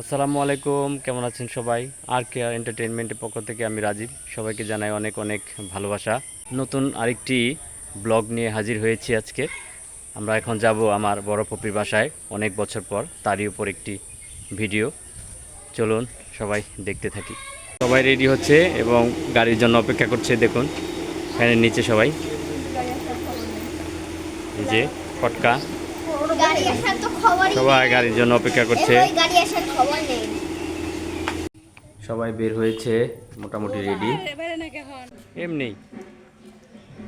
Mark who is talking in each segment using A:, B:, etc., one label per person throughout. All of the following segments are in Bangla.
A: আসসালামু আলাইকুম কেমন আছেন সবাই? আর কে আর এন্টারটেনমেন্টের পক্ষ থেকে আমি রাজীব। সবাইকে জানাই অনেক অনেক ভালোবাসা। নতুন আরেকটি ব্লগ নিয়ে হাজির হয়েছি আজকে। আমরা এখন যাব আমার বড় পপির বাসায় অনেক বছর পর তারই উপর একটি ভিডিও। চলুন সবাই দেখতে থাকি। সবাই রেডি হচ্ছে এবং গাড়ির জন্য অপেক্ষা করছে দেখুন। ফ্যানের নিচে সবাই। যে ফটকা। সবাই গাড়ির জন্য অপেক্ষা করছে।
B: খবর নেই।
A: সবাই বের হয়েছে মোটামুটি রেডি এমনি।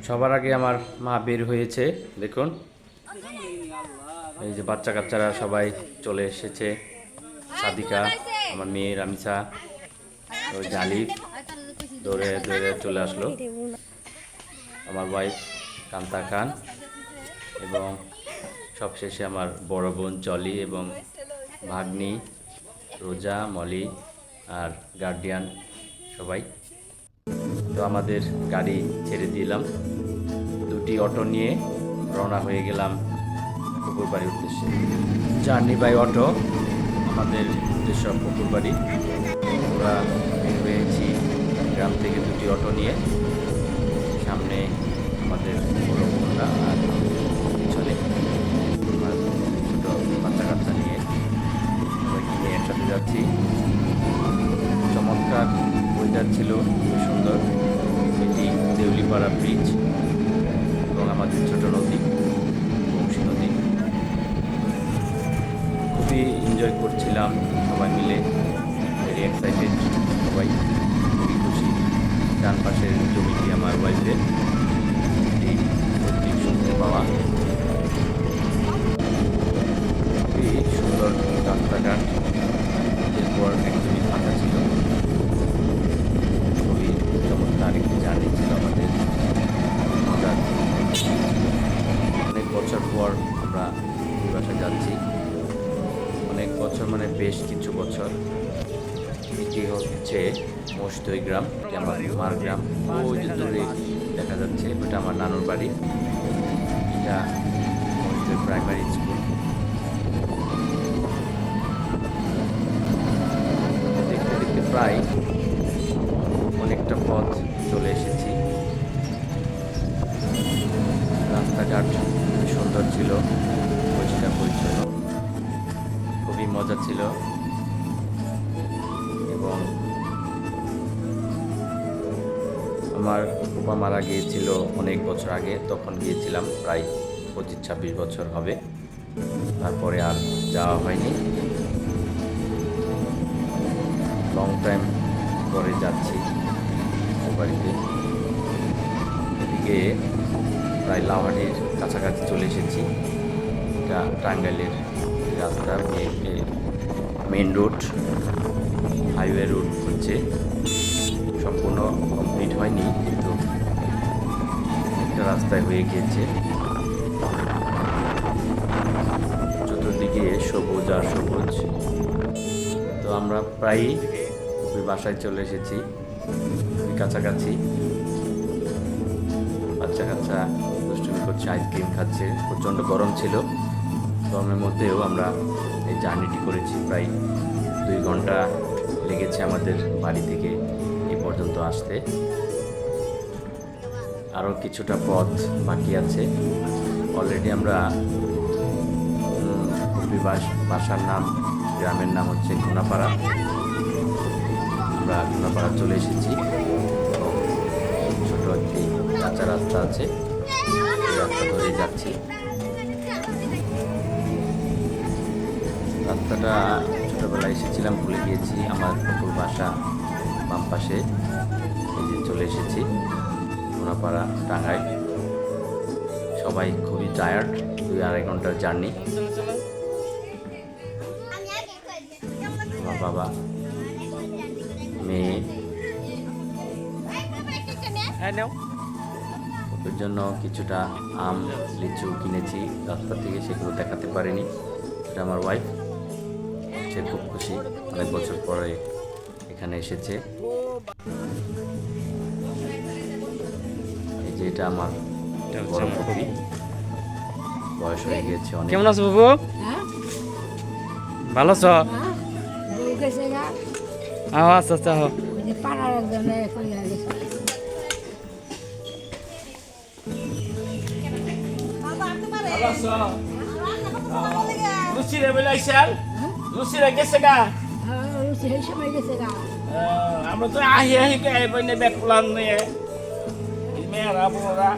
A: সবার আগে আমার মা বের হয়েছে দেখুন। এই যে বাচ্চা কাচ্চারা সবাই চলে এসেছে। সাদিকা আমার মেয়ে রামিসা ওই জালিফ দৌড়ে দৌড়ে চলে আসলো। আমার ওয়াইফ কান্তা খান এবং সবশেষে আমার বড় বোন চলি এবং ভাগ্নি। রোজা, মলি আর গার্ডিয়ান সবাই। তো আমাদের গাড়ি ছেড়ে দিলাম। দুটি অটো নিয়ে রওনা হয়ে গেলাম পুকুরবাড়ির উদ্দেশ্যে। জার্নি বাই অটো, আমাদের উদ্দেশ্য পুকুরবাড়ি। আমরা হয়েছি গ্রাম থেকে দুটি অটো নিয়ে। সামনে আমাদের বড় আর পিছনে। ছোটো বাচ্চা কাচ্চা নিয়ে যাচ্ছি। চমৎকার ওয়েদার ছিল খুবই সুন্দর। এটি দেউলিপাড়া ব্রিজ এবং আমাদের ছোট নদী, বংশী নদী। খুবই এনজয় করছিলাম সবাই মিলে। ভেরি এক্সাইটেড সবাই খুবই খুশি। ডান পাশের জমিটি আমার ওয়াইফের এটি পৈতৃক সূত্রে পাওয়া। খুবই সুন্দর রাস্তাঘাট। বেশ কিছু বছর এটি হচ্ছে মস্তই গ্রাম আমার মার গ্রাম। ওই দূরে দেখা যাচ্ছে ওটা আমার নানুর বাড়ি। এটা মস্তই প্রাইমারি স্কুল দেখতে দেখতে প্রায় আমার বাবা মারা গিয়েছিল অনেক বছর আগে, তখন গিয়েছিলাম প্রায় পঁচিশ ছাব্বিশ বছর হবে। তারপরে আর যাওয়া হয়নি। লং টাইম পরে যাচ্ছি বাড়িতে। এদিকে প্রায় লাভাডির কাছাকাছি চলে এসেছি। টাঙ্গাইলের রাস্তা মেন রোড হাইওয়ে রোড হচ্ছে। সম্পূর্ণ কমপ্লিট হয়নি, কিন্তু একটা রাস্তায় হয়ে গিয়েছে। চতুর্দিকে সবুজ আর সবুজ। তো আমরা প্রায়ই ওই বাসায় চলে এসেছি। কাছাকাছি। বাচ্চা কাচ্চা দুষ্টুমি করছে, আইসক্রিম খাচ্ছে। প্রচণ্ড গরম ছিল। গরমের মধ্যেও আমরা এই জার্নিটি করেছি প্রায় দুই ঘণ্টা লেগেছে আমাদের বাড়ি থেকে এ পর্যন্ত আসতে। আরও কিছুটা পথ বাকি আছে। অলরেডি আমরা বাস- বাসার নাম, গ্রামের নাম হচ্ছে ঘোনাপাড়া আমরা ঘোনাপাড়া চলে এসেছি। ছোটো একটি কাঁচা রাস্তা আছে। রাস্তা ধরে যাচ্ছি। রাস্তাটা ছোটোবেলায় এসেছিলাম ভুলে গিয়েছি। আমার পুকুর বাসা বাম পাশে। এই যে চলে এসেছি ঘোনাপাড়া টাঙ্গাই সবাই খুবই টায়ার্ড দুই আড়াই ঘণ্টার জার্নি আমার বাবা মেয়ে। ওদের জন্য কিছুটা আম লিচু কিনেছি। রাস্তা থেকে সেগুলো দেখাতে পারিনি। এটা আমার ওয়াইফ সে খুব খুশি। অনেক বছর পরে এখানে এসেছে। এই যে এটা আমার বড় কপি বয়স হয়ে গিয়েছে অনেক।
C: কেমন আছো বাবু? ভালো আছো?
A: আহ আচ্ছা আচ্ছা
C: কইয়া গেছে
D: গা।
C: হ্যাঁ, ওই সেই সময় গেছে গা।
D: আমরা তো আহি আহি কে বইনে ব্যাগ প্লান নিয়ে। মেয়েরা
A: বাবা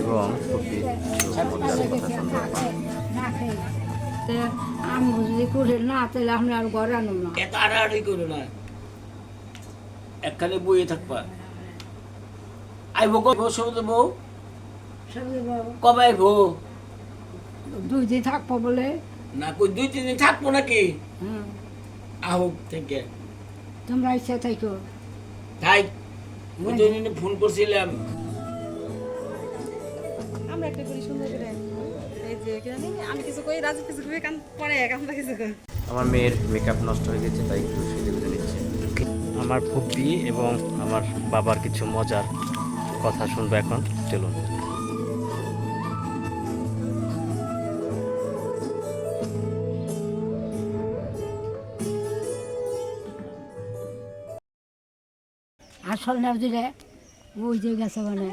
A: এবং
C: আমি যদি করে না তাহলে আপনি আর ঘরে আনুন না।
D: এত করো না। একখানে বইয়ে থাকবা। আইব গো সমুদ্র বউ। কবে আইব
C: দুই দিন থাকব বলে।
D: না কই দুই তিন দিন থাকব নাকি? আহুক থেকে।
C: তোমরা ইচ্ছা থাকো
D: তাই ওই জন্য ফোন করছিলাম।
E: আমরা একটা করি সুন্দর করে। এই যে কি জানি আমি কিছু কই রাজু কিছু কই কান পরে আমরা কিছু কই।
A: আমার মেয়ের মেকআপ নষ্ট হয়ে গেছে তাই একটু সেজে গুজে নিচ্ছে। আমার ফুপি এবং আমার বাবার কিছু মজার কথা শুনব এখন চলুন।
C: না দিলে ওই যে গেছে মানে।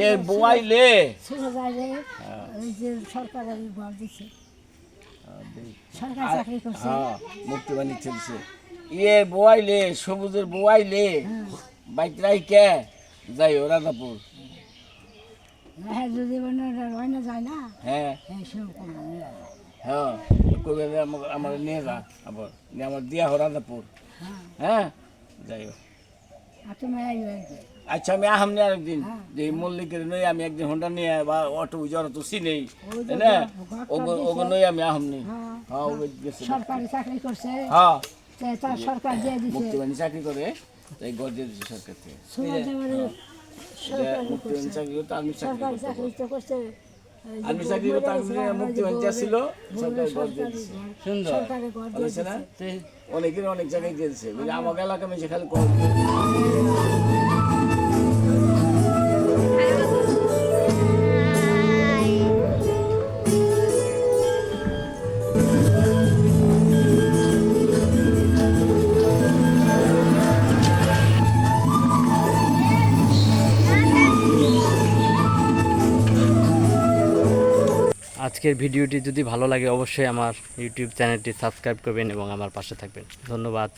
D: এ বউয়াইলে
C: যায় ওই যে সরকারের ঘর দিচ্ছে সরকার চাকরি করছে।
D: হ্যাঁ মুক্তিবাণী চলছে। ইয়ে সবুজের বাইক রাইকে যাই ও রাজাপুর
C: হ্যাঁ যদি মানে না যায় না
D: হ্যাঁ।
C: হ্যাঁ নেই।
D: হ্যাঁ কবে যে আমা- আমার নিয়ে যা আবার নিয়ে আমার দিয়া হো রাজাপুর।
C: হ্যাঁ।
D: হ্যাঁ? যাই হোক। আচ্ছা আমি আহাম নিয়ে আরেকদিন। যে এই মল্লিকের নই আমি একদিন হোন্ডা নিয়ে বা অটো জ্বর তো চিনেই।
C: যে
D: না? ওগো নই আমি আহাম নি
C: হ্যাঁ।
D: হ্যাঁ গেছে।
C: সরকারি চাকরি করছে।
D: হ্যাঁ।
C: তার সরকার দিয়ে দিছে।
D: মুক্তিবাণী চাকরি করে তাই গড় দিয়ে দিচ্ছে সরকার থেকে মুক্তিবাণী চাকরি করতে আমি চাকরি করতে
C: চাকরি তো করছে এই যে
D: আমি চাকরি
C: বউ
D: করতে
C: মরে
D: আমি
C: গেছে, আমার যে
D: মুক্তিবাণী
C: বউ
D: যা ছিল
A: সুন্দর।
D: বলেছে না। অনেকের অনেক জায়গায় গেছে। বলে আমাকে এলাকা মেশে খালি
A: আজকের ভিডিওটি যদি ভালো লাগে, অবশ্যই আমার ইউটিউব চ্যানেলটি সাবস্ক্রাইব করবেন এবং আমার পাশে থাকবেন। ধন্যবাদ।